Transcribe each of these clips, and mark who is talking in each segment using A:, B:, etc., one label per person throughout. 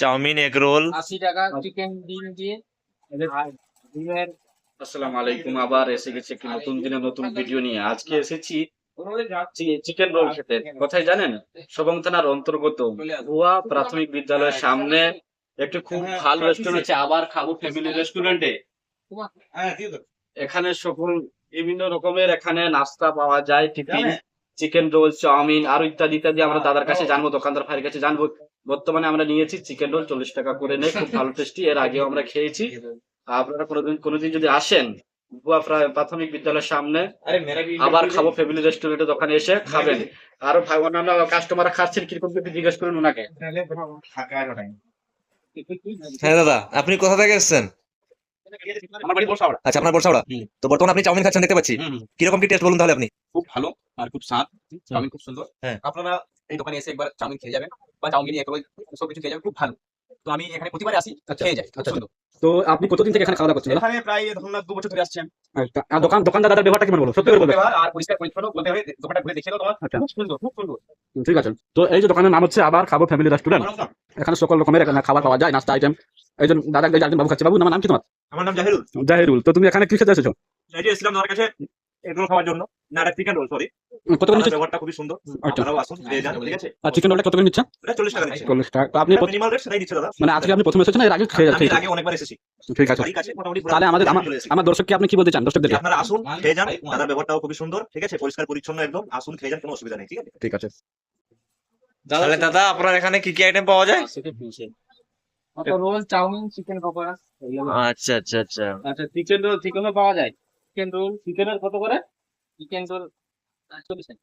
A: Chowmein
B: egg roll.
A: আশি টাকা chicken ডিম দিয়ে। ডিমের
C: আসসালামু আলাইকুম আবার এসে গেছি একটি নতুন দিনে নতুন ভিডিও নিয়ে। আজকে এসেছি চিকেন রোল খেতে। কোথায় জানেন? সবং থানার অন্তর্গত ভুয়া প্রাথমিক বিদ্যালয়ের সামনে একটি খুব ভালো রেস্টুরেন্ট আছে আবার খাব ফ্যামিলি রেস্টুরেন্টে এখানে সকল বিভিন্ন রকমের এখানে নাস্তা পাওয়া যায় টিফিন চিকেন রোল চাউমিন আরও ইত্যাদি ইত্যাদি আমরা দাদার কাছে জানব দোকানদার ভাইয়ের কাছে জানব। বর্তমানে আমরা নিয়েছি চিকেন রোল চল্লিশ টাকা করে নেই খুব ভালো টেস্টি এর আগেও আমরা খেয়েছি। আপনারা কোনোদিন কোনোদিন যদি আসেন প্রাথমিক বিদ্যালয়ের সামনে আবার খাব ফ্যামিলি রেস্টুরেন্টের দোকানে এসে খাবেন। আরও ভাই অন্যান্য কাস্টমার খাচ্ছেন কীরকম একটু জিজ্ঞেস করুন ওনাকে
B: হ্যাঁ দাদা আপনি কোথা থেকে এসেছেন?
D: আমার বাড়ি বর্ষাওড়া
B: আচ্ছা আপনার বর্ষাওড়া তো বর্তমানে আপনি চাউমিন খাচ্ছেন দেখতে পাচ্ছি। কীরকম কি টেস্ট বলুন তাহলে আপনি?
D: খুব ভালো আর খুব স্বাদ। চাউমিন খুব সুন্দর।
B: হ্যাঁ।
D: আপনারা এই দোকানে এসে একবার চাউমিন খেয়ে যাবেন। বা চাউমিন এক সব কিছু খেয়ে খুব ভালো। তো আমি এখানে প্রতিবার আসি খেয়ে যাই।
E: আচ্ছা,
D: সুন্দর।
E: তো আপনি কতদিন থেকে এখানে খাওয়া দাওয়া করছেন?
D: এখানে প্রায় ধরুন দু বছর ধরে
E: আচ্ছা, আর দোকান দোকানদার দাদার ব্যবহারটা কেমন বলো? সত্যি করে বলবে
D: আর পরিষ্কার পরিচ্ছন্ন বলতে হবে দোকানটা ঘুরে দেখে তোমার।
E: আচ্ছা।
D: খুব সুন্দর খুব সুন্দর।
E: ঠিক আছে। তো এই যে দোকানের নাম হচ্ছে আবার খাব ফ্যামিলি রেস্টুরেন্ট। এখানে সকল রকমের এখানে খাবার পাওয়া যায় নাস্তা আইটেম এই যে দাদা একজন বাবু খাচ্ছে বাবু আমার নাম কি তোমার?
F: আমার নাম জাহিরুল।
E: জাহিরুল। তো তুমি এখানে কি খেতে এসেছ?
F: এসেছিলাম তোমার কাছে। খাওয়ার জন্য না এটা চিকেন রোল সরি
E: কত করে নিচ্ছে?
F: ব্যবহারটা খুবই সুন্দর।
E: আচ্ছা।
F: আপনারাও আসুন খেয়ে যান ঠিক আছে?
E: আর চিকেন রোলটা কত করে নিচ্ছে?
F: এটা চল্লিশ টাকা দিচ্ছে।
E: চল্লিশ টাকা। আপনি
F: মিনিমাল রেট সেটাই দিচ্ছে দাদা।
E: মানে আজকে আপনি প্রথমে এসেছেন এর আগে খেয়ে
F: আমি আগে অনেকবার এসেছি।
E: ঠিক আছে।
F: বাড়ির কাছে মোটামুটি
E: তাহলে আমাদের আমার
F: চলে এসেছি।
E: আমার দর্শককে আপনি কি বলতে চান? দর্শকদেরকে?
F: আপনারা আসুন খেয়ে যান দাদার ব্যবহারটাও খুবই সুন্দর ঠিক আছে? পরিষ্কার পরিচ্ছন্ন একদম আসুন খেয়ে যান কোনো অসুবিধা নেই ঠিক আছে?
E: ঠিক আছে।
B: তাহলে দাদা আপনার এখানে কি কি আইটেম পাওয়া যায়?
A: রোল চাউমিন চিকেন পকোড়া
B: আচ্ছা আচ্ছা আচ্ছা।
A: আচ্ছা চিকেন রোল চিকেনও পাওয়া যায়। চিকেন রোল চিকেনের কত করে? চিকেন রোল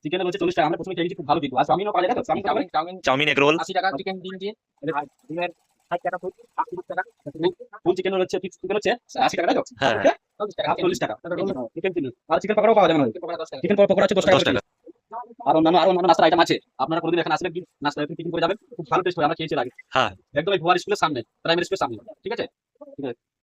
E: চিকেন হচ্ছে চল্লিশ টাকা। আমরা প্রথমে খেয়েছি খুব ভালো দিক আর চাউমিনও পাওয়া যায় তো? Chowmein
A: chowmein chowmein.
B: Chowmein egg roll.
A: আশি টাকা চিকেন ডিম দিয়ে। আর ডিমের ষাট টাকা ফুল আশি টাকা।
E: ফুল চিকেন হচ্ছে ফিক্স চিকেন হচ্ছে আশি টাকা তাই
B: হ্যাঁ।
A: চল্লিশ টাকা
E: আর চল্লিশ টাকা। চিকেন চিলি আর চিকেন পকোড়াও পাওয়া যায়
A: পকোড়া দশ টাকা।
E: চিকেন পকোড়া হচ্ছে দশ টাকা আর অন্যান্য আর অন্যান্য নাস্তার আইটেম আছে। আপনারা কোনদিন এখানে আসলে নাস্তা টিফিন করে যাবেন? খুব ভালো টেস্ট হয় আমরা খেয়েছি আগে।
B: হ্যাঁ।
E: একদম ভুয়ার স্কুলের সামনে প্রাইমারি স্কুলের সামনে। ঠিক আছে? ঠিক আছে।